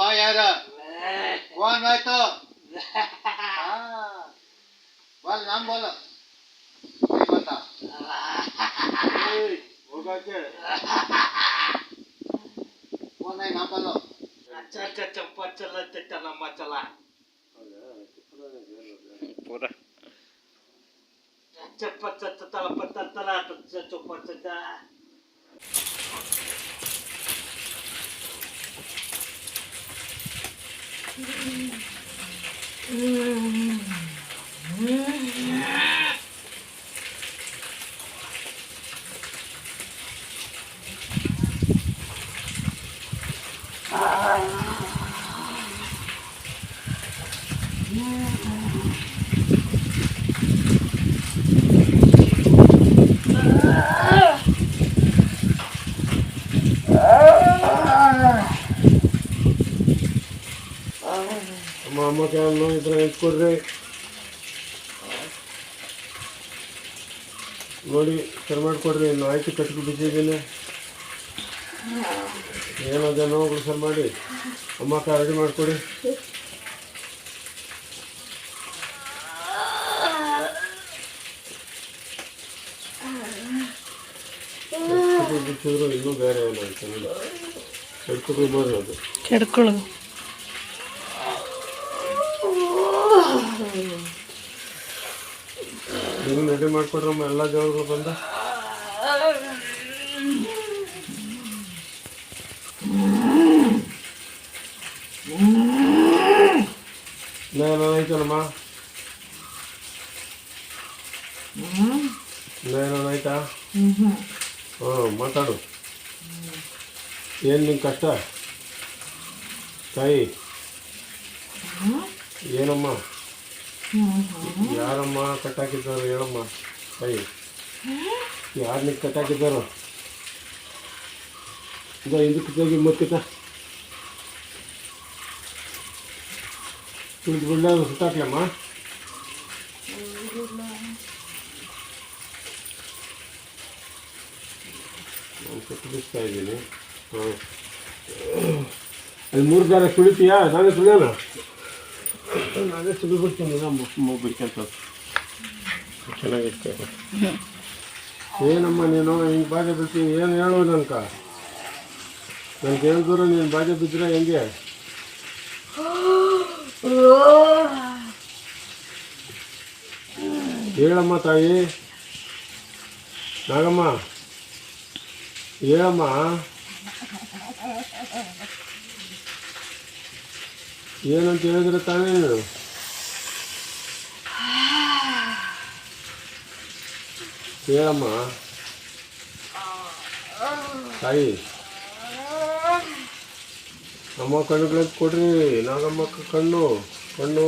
bá yaira કોણ હોય તો બોલ નામ બોલો બતા કોણ નામ બોલો ચપચલા ચલા મચલા પૂરા ચપચ તલા પતલા ચપચ ಅಮ್ಮ ಕೆಲವು ಇದ್ರೆ ಇಟ್ಕೊಡ್ರಿ ನೋಡಿ ಸರಿ ಇನ್ನು ಆಯ್ತು ಕಟ್ಟಿ ಬಿಟ್ಟಿದ್ದೀನಿ ಏನದ ನೋವುಗಳು ಸರಿ ಮಾಡಿ ಅಮ್ಮ ರೆಡಿ ಮಾಡಿಕೊಡಿ ಬಿಚ್ಚಿದ್ರು ಇನ್ನೂ ಬೇರೆ ಏನಾಯ್ತು ಬರ್ರಿ ಅದು ಕೆಡ್ಕೊಳ್ಳೋದು. ನೀವು ರೆಡಿ ಮಾಡ್ಕೊಡ್ರಮ್ಮ ಎಲ್ಲ ದೇವ್ರುಗಳು ಬಂದ? ಏನಾಯ್ತನಮ್ಮ ಏನಾಯ್ತಾ ಹಾಂ ಮಾತಾಡು. ಏನು ನಿಂಗೆ ಕಷ್ಟ? ತಾಯಿ? ಏನಮ್ಮ? ಯಾರಮ್ಮ ಕಟ್ಟಾಕಿದ್ದಾರೋ ಹೇಳಮ್ಮ? ಕೈ. ಯಾರು ನಿಂಗೆ ಕಟ್ಟಾಕಿದ್ದಾರೋ? ಇದು ಇದಕ್ಕೆ ಹೋಗಿ ಮತ್ತಿತ ತುಳಿದು ಬಿಡಲ ಸುತ್ತಾಕ್ಲಮ್ಮ? ನಾನು ಕಟ್ಟಿಸ್ತಾ ಇದ್ದೀನಿ. ಹಾಂ ಅಲ್ಲಿ ಮೂರು ಜನ ಸುಳಿತೀಯಾ? ನಾನೇ ಸುಳಿಯೋಣ ನಾನೇ ಸುಳಿಬಿಡ್ತೀನಿ ಮೊಬೈಲ್ ಕೆಲಸ ಚೆನ್ನಾಗಿರ್ತೇವೆ ಏನಮ್ಮ ನೀನು? ಹಿಂಗೆ ಬಾಧೆ ಬಿಡ್ತೀನಿ ಏನು ಹೇಳು ನನ್ಕ ನನಗೆ ಹೇಳಿದ್ರು ನೀನು ಬಾಧೆ ಬಿದ್ದರೆ ಹೆಂಗೆ? ಹೇಳಮ್ಮ ತಾಯಿ. ನಾಗಮ್ಮ. ಹೇಳಮ್ಮ. ಏನಂತ ಹೇಳಿದ್ರೆ ತಾನೇ? ನೀನು ಹೇಳಮ್ಮ. ತಾಯಿ. ಅಮ್ಮ ಕಣ್ಣುಗಳಿಗೆ ಕೊಡ್ರಿ, ನಾಗಮ್ಮ ಕಣ್ಣು ಕಣ್ಣು.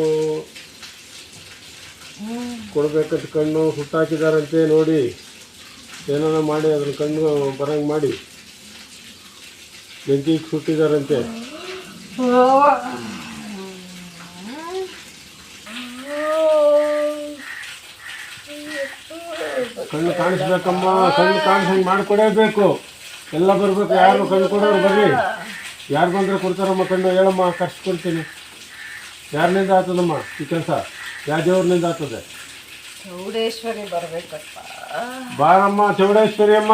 ಕೊಡ್ಬೇಕಂತ ಕಣ್ಣು ಹುಟ್ಟಾಕಿದಾರಂತೆ ನೋಡಿ. ಏನಾರ ಮಾಡಿ ಅದ್ರ ಕಣ್ಣು ಬರಂಗೆ ಮಾಡಿ. ಬೆಂಕಿಗೆ ಸುಟ್ಟಿದಾರಂತೆ ಕಣ್ಣು ಕಾಣಿಸ್ಬೇಕಮ್ಮ ಕಣ್ಣು ಕಾಣಿಸಂಗೆ ಮಾಡಿಕೊಡೇಬೇಕು. ಎಲ್ಲ ಬರಬೇಕು ಯಾರು ಕಣ್ಣು ಕೊಡೋರು ಬರ್ರಿ. ಯಾರು ಬಂದರೆ ಕೊಡ್ತಾರಮ್ಮ ಕಣ್ಣು ಹೇಳಮ್ಮ ಕೊಡ್ತೀನಿ. ಯಾರಿನಿಂದ ಆಗ್ತದಮ್ಮ ಈ ಕೆಲಸ? ಯಾವ ದೇವ್ರನಿಂದ ಆಗ್ತದೆ ಚೌಡೇಶ್ವರಿ ಬರ್ಬೇಕಪ್ಪ. ಬಾರಮ್ಮ ಚೌಡೇಶ್ವರಿ ಅಮ್ಮ.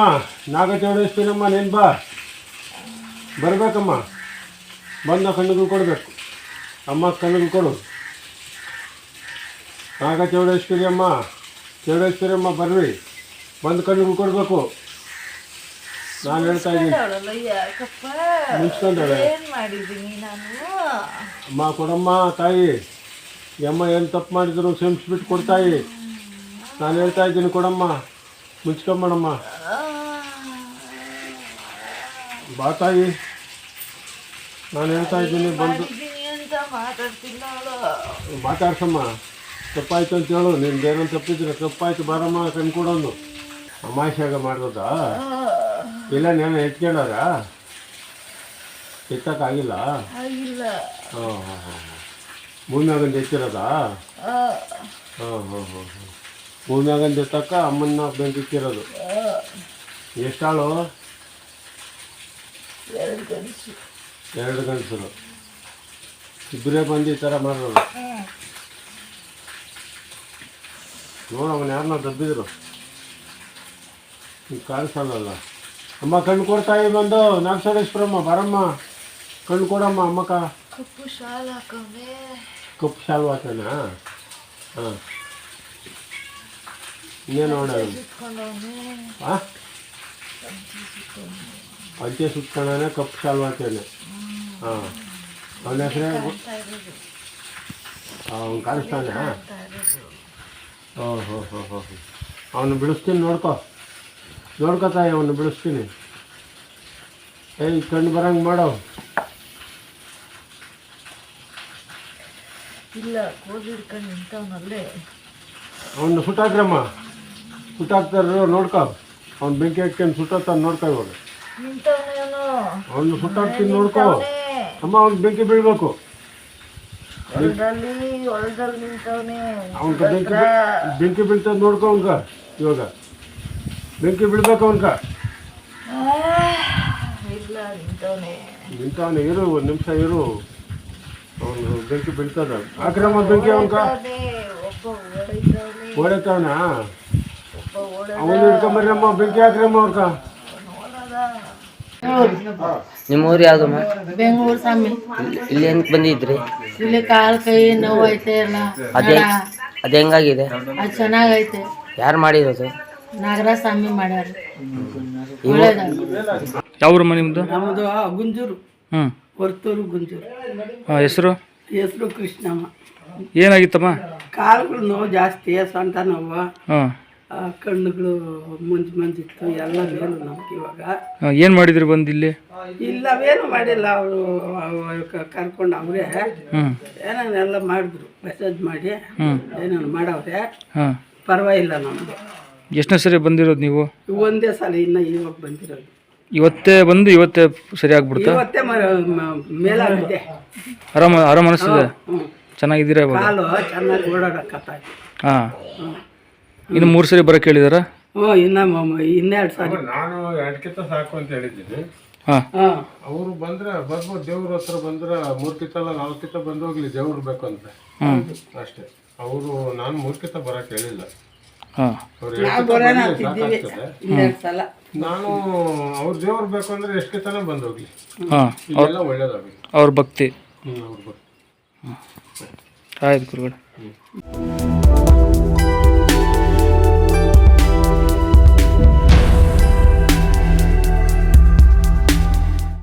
ನಾಗ ಚೌಡೇಶ್ವರಿ ಅಮ್ಮ ನೀನು ಬಾ. ಬರಬೇಕಮ್ಮ. ಬಂದ ಕಣ್ಣುಗಳು ಕೊಡಬೇಕು. ಅಮ್ಮ ಕಣ್ಣುಗಳು ಕೊಡು. ನಾಗ ಚೌಡೇಶ್ವರಿ ಅಮ್ಮ ಚೌಡೇಶ್ವರಿ ಅಮ್ಮ ಬರ್ರಿ. ಬಂದು ಕಣ್ಣಿಗೆ ಕೊಡಬೇಕು. ನಾನು ಹೇಳ್ತಾ ಇದ್ದೀನಿ. ನಾನು? ಅಮ್ಮ ಕೊಡಮ್ಮ ತಾಯಿ. ಎಮ್ಮ ಅಮ್ಮ ಏನು ತಪ್ಪು ಮಾಡಿದ್ರು ಕ್ಷಮಿಸ್ಬಿಟ್ಟು ಕೊಡ್ತಾಯಿ. ನಾನು ಹೇಳ್ತಾ ಇದ್ದೀನಿ ಕೊಡಮ್ಮ ಮುಚ್ಕೊಂಬೇಡಮ್ಮ ಬಾ ತಾಯಿ. ನಾನು ಹೇಳ್ತಾ ಇದ್ದೀನಿ ಬಂದು. ಮಾತಾಡ್ಸಮ್ಮ. ತಪ್ಪಾಯ್ತು ಅಂತ ಹೇಳು. ನಿಮ್ದು ಏನೋ ತಪ್ಪಿದ್ರೆ ತಪ್ಪಾಯ್ತು ಬಾರಮ್ಮ ಕಣ್ ಕೊಡೋನು. ಅಮಾಶ್ಯಾಗ ಮಾಡ್ದ ಇಲ್ಲ ನಾನು ಎತ್ಕೊಂಡಾರ ಎತ್ತಕ್ಕಾಗಿಲ್ಲ? ಹಾಂ ಹಾಂ ಹಾಂ ಭೂಮಿಯಾಗಂದು ಎತ್ತಿರೋದಾ? ಆ, ಹಾಂ ಹಾಂ ಹಾಂ ಹಾಂ. ಭೂಮಿಯಾಗಂದು ಎತ್ತಕ್ಕ ಅಮ್ಮನ್ನ ಬೆಂಕಿಕ್ಕಿರೋದು ಎಷ್ಟಾಳು? ಎರಡು ಗಂಡಸರು. ಇಬ್ಬರೇ ಬಂದು ಈ ಥರ ಮಾಡೋದು ನೋಡು ಅವನು ಯಾರನ್ನ ದಬ್ಬಿದ್ರು. ಈಗ ಕಾಣಿಸಲ್ಲ ಅಮ್ಮ ಕಣ್ಣು ಕೊಡ್ತಾಯಿ ಬಂದು ನಾಗಸೋಡೇಶ್ವರಮ್ಮ ಬರಮ್ಮ. ಕಣ್ಣು ಕೊಡಮ್ಮ ಅಮ್ಮಕ್ಕ. ಕಪ್ಪು ಶಾಲ್ ಕಪ್ಪು ಶಾಲು ಹಾಕೋಣ? ಹಾಂ. ಇನ್ನೇನು ನೋಡೋಣ ಹಾಂ ಸುತ್ಕೊಳ್ಳೋಣ ಕಪ್ಪು ಶಾಲು ಹಾಕೋಣ ಹಾಂ. ಅವನ ಹೆಸರೇ? ಅವ್ನು ಕಾಣಿಸ್ತಾನೆ ಹಾಂ. ಓ ಹೋ ಹೋ ಹೋ. ಅವನು ಬಿಡಿಸ್ತೀನಿ ನೋಡ್ಕೊ. ನೋಡ್ಕೊತಾಯಿ ಅವನು ಬಿಡಿಸ್ತೀನಿ. ಏಯ್ ಕಣ್ಣು ಬರಂಗೆ ಮಾಡೋ. ಇಲ್ಲ ಹಿಡ್ಕೊಂಡು ನಿಂತವನಲ್ಲೇ ಅವನು ಸುಟ್ಟಾಕ್ರಮ್ಮ ಸುಟ್ಟಾಕ್ತಾರ ನೋಡ್ಕೊ. ಅವ್ನು ಬೆಂಕಿ ಹಾಕ್ಕೊಂಡು ಸುಟ್ಟಾಕ್ತಾನೆ ನೋಡ್ಕೊ ಇವಾಗ. ಅವನು. ಸುಟ್ಟಾಕ್ತೀನಿ ನೋಡ್ಕೊ. ಅಮ್ಮ ಅವ್ನು ಬೆಂಕಿ ಬೀಳ್ಬೇಕು. ಹೊಲದಲ್ಲಿ ಹೊಲದಲ್ಲಿ ನಿಂತವನೆ. ಅವ್ನ ಬೆಂಕಿ ಬೀಳ್- ಬೆಂಕಿ ಬೀಳ್ತದ ನೋಡ್ಕೊ ಅವ್ನ್ಗ ಇವಾಗ. ಬೆಂಕಿ ಬಿಡ್ಬೇಕು ಅವನ್ಕ ಇಲ್ಲ ನಿಂತವನೆ. ನಿಂತವನು ಇರು ಒಂದು ನಿಮಿಷ ಇರು. ಅವನು ಬೆಂಕಿ ಬೀಳ್ತದ. ಆಕ್ರಮ ಬೆಂಕಿ ಅವನ್ಕ ಒಬ್ಬ ಓಡ ಅವನು ಹಿಡ್ಕೊಂಬರ್ರಮ್ಮ ಬೆಂಕಿ ಆಕ್ರಮ ಅವ್ರಕ ನಿಮ್ಮ ಊರು ಯಾವ್ದಮ್ಮ ಬೆಂಗಳೂರು ಸ್ವಾಮಿ. ಇಲ್ಲಿ ಏನ್ ಬಂದಿದ್ರಿ? ಇಲ್ಲಿ ಕಾಲು ಕೈ ನೋವು ಐತೆ ಎಲ್ಲ. ಅದೇ ಅದು ಹೆಂಗಾಗಿದೆ? ಅದು ಚೆನ್ನಾಗೈತೆ. ಯಾರು ಮಾಡಿರೋದು? ನಾಗರಾಜ ಸ್ವಾಮಿ ಮಾಡ್ಯಾರ ಯಾವ್ರಮ್ಮ ನಿಮ್ಮದು ನಮ್ಮದು ಗುಂಜೂರು. ಹ್ಞೂ ಹೊರ್ತೂರು ಗುಂಜೂರು. ಹೆಸರು? ಹೆಸರು ಕೃಷ್ಣಮ್ಮ. ಏನಾಗಿತ್ತಮ್ಮ? ಕಾಲುಗಳು ನೋವು ಜಾಸ್ತಿ ಸೊಂಟ ನೋವು. ಹಾಂ ಆ, ಕಣ್ಣುಗಳು ಮಂಜು ಮಂಜಿತ್ತು ಎಲ್ಲ ಮೇಲು ನಮ್ಗೆ ಇವಾಗ. ಏನು ಮಾಡಿದ್ರಿ ಬಂದು ಇಲ್ಲಿ? ಇಲ್ಲವೇನು ಮಾಡಿಲ್ಲ ಅವರು ಕರ್ಕೊಂಡು ಅವರೇ. ಹ್ಞೂ ಏನೇನೆಲ್ಲ ಮಾಡಿದ್ರು ಮೆಸೇಜ್ ಮಾಡಿ. ಏನೇನು ಮಾಡವ್ರೆ. ಹಾಂ ಪರವಾಗಿಲ್ಲ ನಮ್ಗೆ ಎಷ್ಟನೇ ಸರಿ ಬಂದಿರೋದು ನೀವು? ಒಂದೇ ಸಲ ಇನ್ನ ಇವಾಗ ಬಂದಿರೋದು. ಇವತ್ತೇ ಬಂದು ಇವತ್ತೇ ಸರಿ ಆಗ್ಬಿಡ್ತಾ ಇವತ್ತೇ ಮೇಲಾಗಿದೆ ಆರಾಮ ಆರಾಮ ಅನಿಸ್ತದೆ? ಹ್ಞೂ ಚೆನ್ನಾಗಿದ್ದೀರಾ ಇವಾಗ? ಕಾಲು ಚೆನ್ನಾಗಿ ಓಡಾಡಕತ್ತಾಯ್ತು ಹಾಂ. ಇನ್ನು ಮೂರು ಸರಿ ಬರಕ್ಕೆ ಹೇಳಿದಾರ? ಹ್ಞೂ ಇನ್ನ ಮ- ಇನ್ನೆರಡು ಸಾರಿ. ನಾನು ಎರಡ್ಕಿತ ಸಾಕು ಅಂತ ಹೇಳಿದ್ದೀನಿ. ಹಾಂ. ಹಾಂ. ಅವರು ಬಂದ್ರೆ ಬರ್ಬೋದು ದೇವ್ರ ಹತ್ರ ಬಂದ್ರೆ ಮೂರ್ ಕಿತ್ತಲ್ಲ ನಾಲ್ಕು ಕಿತ್ತ ಬಂದೋಗ್ಲಿ ದೇವ್ರು ಬೇಕು ಅಂತ ಅಷ್ಟೇ. ಅವರು ನಾನು ಮೂರ್ಖಿತ ಬರಕ್ಕೆ ಬರಕ್ ಹೇಳಿಲ್ಲ. ನಾನು ಅವ್ರ ದೇವ್ರ ಬೇಕು ಅಂದ್ರೆ ಎಷ್ಟೇ ಕಿತ್ತನ ಬಂದೋಗ್ಲಿ. ಒಳ್ಳೇದಾಗಲಿ. ಅವ್ರ ಭಕ್ತಿ. ಅವ್ರ ಬೇಕು ಆಯ್ತು ಗುರುಗಳು.